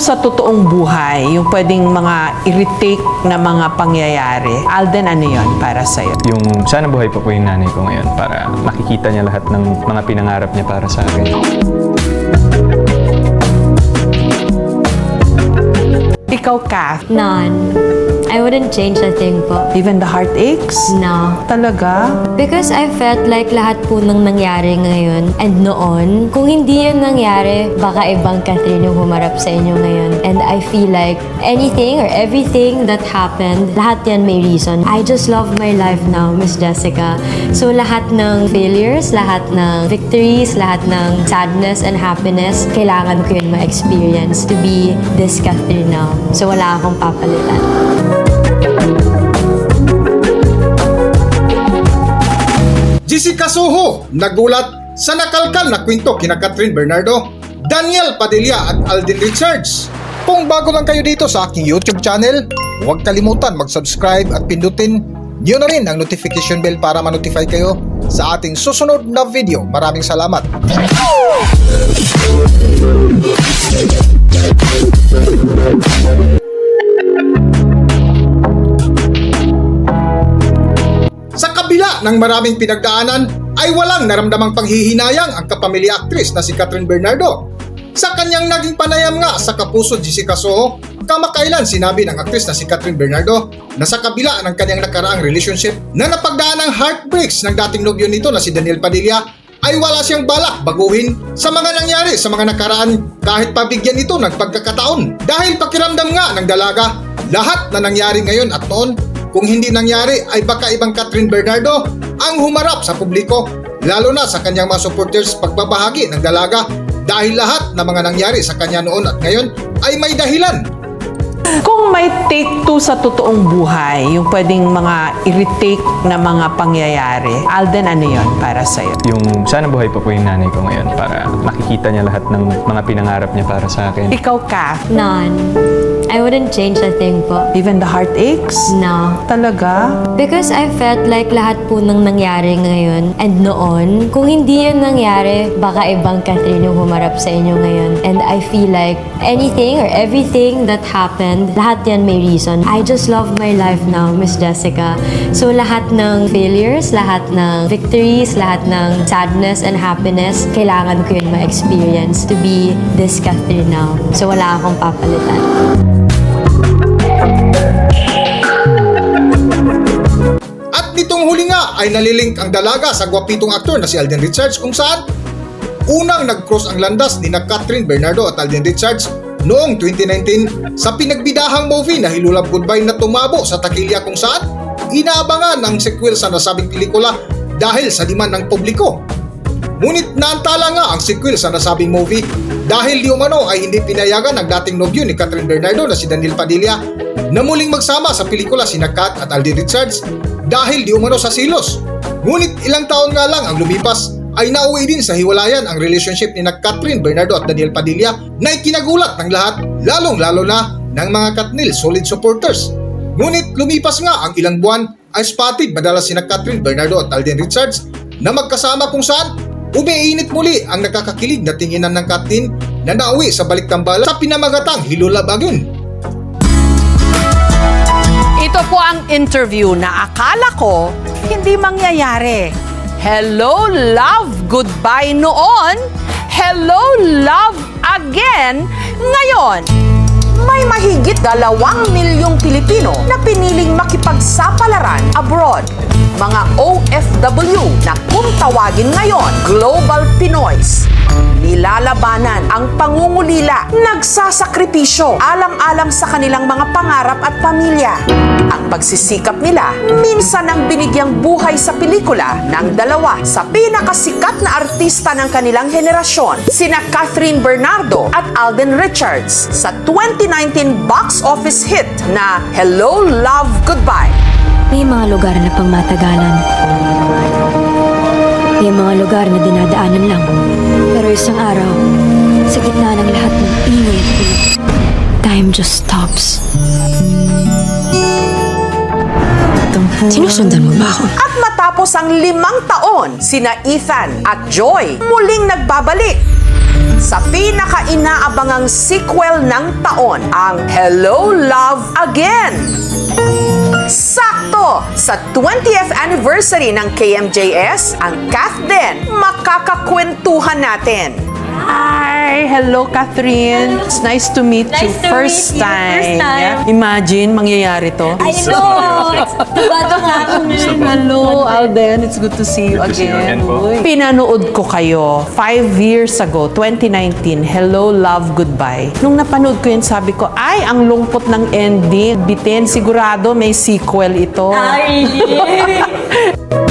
sa totoong buhay, yung pwedeng mga i-retake na mga pangyayari. Alden, ano yon para sa'yo? Yung sana buhay pa po yung nanay ko ngayon para makikita niya lahat ng mga pinangarap niya para sa akin. Ikaw, Kath, None. Wouldn't change a thing po. even the heartaches? No. Talaga? Because I felt like lahat po nang nangyari ngayon and noon, kung hindi yun nangyari, baka ibang Catherine yung humarap sa inyo ngayon. And I feel like anything or everything that happened, lahat yan may reason. I just love my life now, Miss Jessica. So lahat ng failures, lahat ng victories, lahat ng sadness and happiness, kailangan ko yun ma-experience to be this Catherine now. So wala akong papalitan. Jessica Soho, nagulat sa nakalkal na kwento kina Catherine Bernardo, Daniel Padilla at Alden Richards. Kung bago lang kayo dito sa aking YouTube channel, huwag kalimutan mag-subscribe at pindutin niyo na rin ang notification bell para ma-notify kayo sa ating susunod na video. Maraming salamat! Ng maraming pinagdaanan ay walang naramdamang panghihinayang ang kapamilya aktris na si Catherine Bernardo. Sa kanyang naging panayam nga sa kapuso Jessica Soho, kamakailan sinabi ng aktris na si Catherine Bernardo na sa kabila ng kanyang nakaraang relationship na napagdaan ng heartbreaks ng dating nobyo nito na si Daniel Padilla ay wala siyang balak baguhin sa mga nangyari sa mga nakaraan kahit pabigyan ito ng pagkakataon. Dahil pakiramdam nga ng dalaga, lahat na nangyari ngayon at noon kung hindi nangyari ay baka ibang Catherine Bernardo ang humarap sa publiko lalo na sa kanyang mga supporters pagbabahagi ng dalaga dahil lahat na mga nangyari sa kanya noon at ngayon ay may dahilan. Kung may take two sa totoong buhay, yung pwedeng mga i-retake na mga pangyayari, Alden, ano yon para sa'yo? Yung sana buhay pa po yung nanay ko ngayon para makikita niya lahat ng mga pinangarap niya para sa akin. Ikaw, Kath, None. I wouldn't change a thing po. even the heartaches? No. Talaga? Because I felt like lahat po nang nangyari ngayon and noon, kung hindi yun nangyari, baka ibang Catherine yung humarap sa inyo ngayon. And I feel like anything or everything that happened, lahat yan may reason. I just love my life now, Miss Jessica. So lahat ng failures, lahat ng victories, lahat ng sadness and happiness, kailangan ko yun ma-experience to be this Catherine now. So wala akong papalitan. Ay nalilink ang dalaga sa gwapitong aktor na si Alden Richards kung saan unang nag-cross ang landas ni na Catherine Bernardo at Alden Richards noong 2019 sa pinagbidahang movie na Hilulab Goodbye na tumabo sa takilya kung saan inaabangan ang sequel sa nasabing pelikula dahil sa demand ng publiko. Ngunit naantala nga ang sequel sa nasabing movie dahil di umano ay hindi pinayagan ng dating nobyo ni Catherine Bernardo na si Daniel Padilla na muling magsama sa pelikula si Kat at Alden Richards dahil di umano sa silos. Ngunit ilang taon nga lang ang lumipas ay nauwi din sa hiwalayan ang relationship ni Catherine Bernardo at Daniel Padilla na ikinagulat ng lahat lalong-lalo na ng mga Katnil solid supporters. Ngunit lumipas nga ang ilang buwan ay spotted madalas si Catherine Bernardo at Alden Richards na magkasama kung saan umiinit muli ang nakakakilig na tinginan ng Katnin na nauwi sa baliktambala sa pinamagatang Hilulabagin. Ito po ang interview na akala ko hindi mangyayari. Hello, love, goodbye noon. Hello, love, again, ngayon. May mahigit dalawang milyong Pilipino na piniling makipagsapalaran abroad. Mga OFW na kung tawagin ngayon, Global Pinoys. Nilalabanan ang pangungulila, nagsasakripisyo alang-alang sa kanilang mga pangarap at pamilya. Ang pagsisikap nila, minsan ang binigyang buhay sa pelikula ng dalawa sa pinakasikat na artista ng kanilang henerasyon, sina Catherine Bernardo at Alden Richards sa 2019 box office hit na Hello, Love, Goodbye. May mga lugar na pangmatagalan. May mga lugar na dinadaanan lang. Pero isang araw, sa gitna ng lahat ng ingay at time just stops. Sinusundan mo ba ako? At matapos ang limang taon, sina Ethan at Joy muling nagbabalik sa pinaka-inaabangang sequel ng taon, ang Hello Love Again. Sakto! Sa 20th anniversary ng KMJS, ang Kath din makakakwentuhan natin. Hi! Hello, Catherine. It's nice to meet you. Nice to First meet you. time. First time. Yeah. Imagine, mangyayari to. I know! Tubato nga ako ngayon. Hello, Alden. It's good to see you Good to see you again. again. Pinanood ko kayo five years ago, 2019, Hello, Love, Goodbye. Nung napanood ko yun, sabi ko, ay, ang lungkot ng ending. Bitin, sigurado may sequel ito. Ay,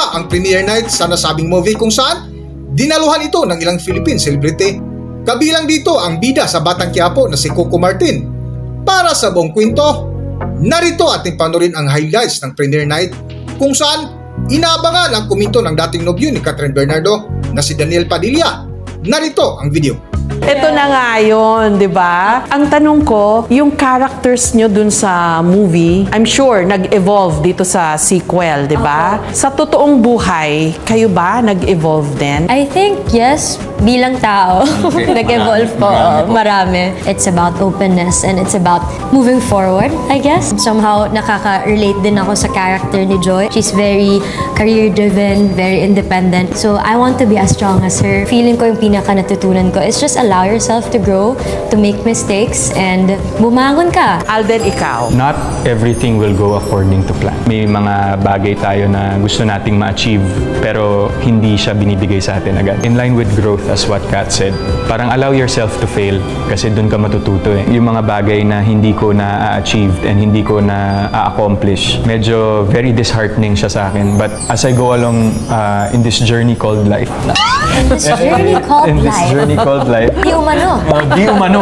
Nga ang premiere night sa nasabing movie kung saan dinaluhan ito ng ilang Philippine celebrity. Kabilang dito ang bida sa Batang Quiapo na si Coco Martin. Para sa buong kwento, narito ating panorin ang highlights ng premiere night kung saan inabangan ang kuminto ng dating nobyo ni Catherine Bernardo na si Daniel Padilla. Narito ang video. Ito na nga yun, di ba? Ang tanong ko, yung characters nyo dun sa movie, I'm sure nag-evolve dito sa sequel, di ba? Sa totoong buhay, kayo ba nag-evolve din? I think, yes, bilang tao, nag-evolve po. oo, marami. It's about openness and it's about moving forward, I guess. Somehow, nakaka-relate din ako sa character ni Joy. She's very career-driven, very independent. So, I want to be as strong as her. Feeling ko yung pinaka natutunan ko is just allow yourself to grow, to make mistakes, and bumangon ka. Alden, ikaw. Not everything will go according to plan. May mga bagay tayo na gusto nating ma-achieve pero hindi siya binibigay sa atin agad. In line with growth as what Kat said, parang allow yourself to fail kasi doon ka matututo eh. Yung mga bagay na hindi ko na-achieve and hindi ko na-accomplish, medyo very disheartening siya sa akin. But as I go along uh, in this journey called life, This journey called in this life. journey called life, Di umano. oh, di umano.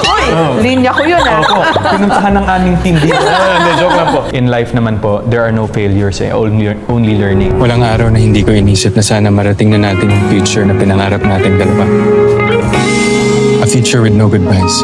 Linya ko yun, ah. Opo, pinuntahan ng aming team dito. Ah, Hindi, joke lang po. In life naman po, there are no failures eh, only, only learning. Walang araw na hindi ko inisip na sana marating na natin yung future na pinangarap natin dalawa. A future with no goodbyes.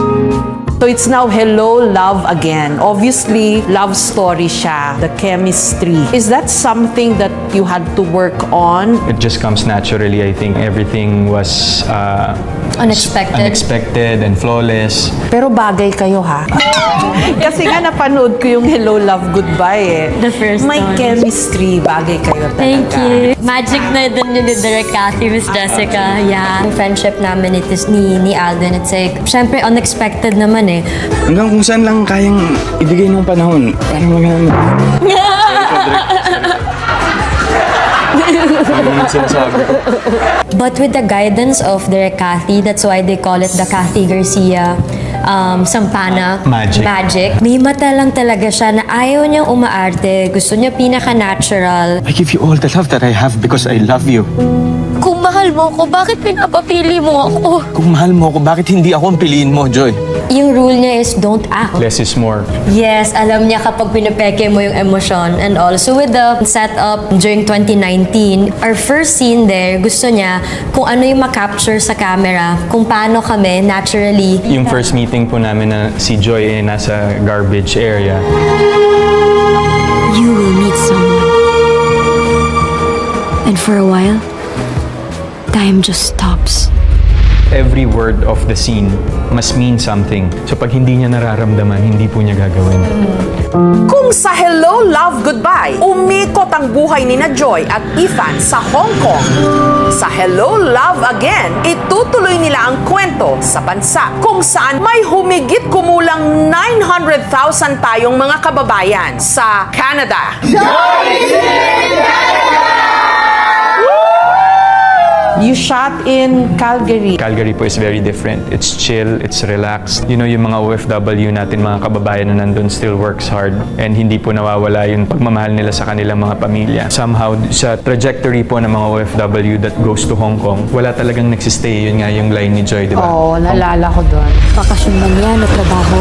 So it's now Hello, Love Again. Obviously, love story siya, the chemistry. Is that something that you had to work on? It just comes naturally. I think everything was uh, Unexpected. unexpected and flawless. Pero bagay kayo ha. Kasi nga napanood ko yung Hello, Love, Goodbye eh. The first May one. chemistry, bagay kayo talaga. Thank you. Magic na din yun ni Direk Cathy, Miss Jessica. Yeah. Yung friendship namin it is ni, ni Alden, it's like, syempre unexpected naman eh. Hanggang kung saan lang kayang ibigay ng panahon. Parang mga... Ano yung sinasabi ko? But with the guidance of Direk Cathy, that's why they call it the Cathy Garcia um, Sampana Magic. Magic. May mata lang talaga siya na ayaw niyang umaarte. Gusto niya pinaka-natural. I give you all the love that I have because I love you. Mahal mo ko, bakit pinapapili mo ako? Kung mahal mo ako, bakit hindi ako ang piliin mo, Joy? Yung rule niya is don't act. Less is more. Yes, alam niya kapag pinapeke mo yung emosyon and all. So with the setup during 2019, our first scene there, gusto niya kung ano yung makapture sa camera, kung paano kami naturally. Yung first meeting po namin na si Joy eh, nasa garbage area. You will meet someone. And for a while, time just stops. every word of the scene must mean something. So pag hindi niya nararamdaman, hindi po niya gagawin. Kung sa Hello, Love, Goodbye, umikot ang buhay ni na Joy at Ethan sa Hong Kong. Sa Hello, Love Again, itutuloy nila ang kwento sa bansa kung saan may humigit kumulang 900,000 tayong mga kababayan sa Canada. You shot in Calgary. Calgary po is very different. It's chill, it's relaxed. You know, yung mga OFW natin, mga kababayan na nandun still works hard and hindi po nawawala yung pagmamahal nila sa kanilang mga pamilya. Somehow, sa trajectory po ng mga OFW that goes to Hong Kong, wala talagang nagsistay. Yun nga yung line ni Joy, di ba? Oo, oh, nalala ko doon. Bakasyon man yan o trabaho,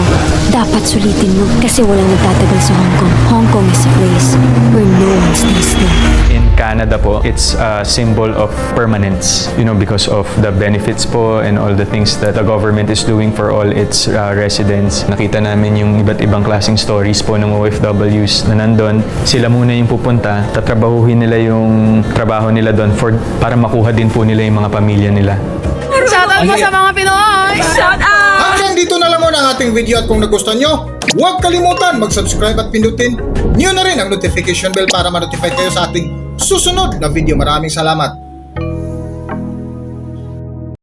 dapat sulitin mo kasi walang nagtatagal sa Hong Kong. Hong Kong is a place where no one stays still. In Canada po, it's a symbol of permanence, you know, because of the benefits po and all the things that the government is doing for all its uh, residents. Nakita namin yung iba't ibang klaseng stories po ng OFWs na nandun. Sila muna yung pupunta, tatrabahuhin nila yung trabaho nila doon for, para makuha din po nila yung mga pamilya nila. Hanggang dito na lang muna ang ating video at kung nagustuhan nyo, huwag kalimutan mag-subscribe at pindutin nyo na rin ang notification bell para ma-notify kayo sa ating susunod na video. Maraming salamat.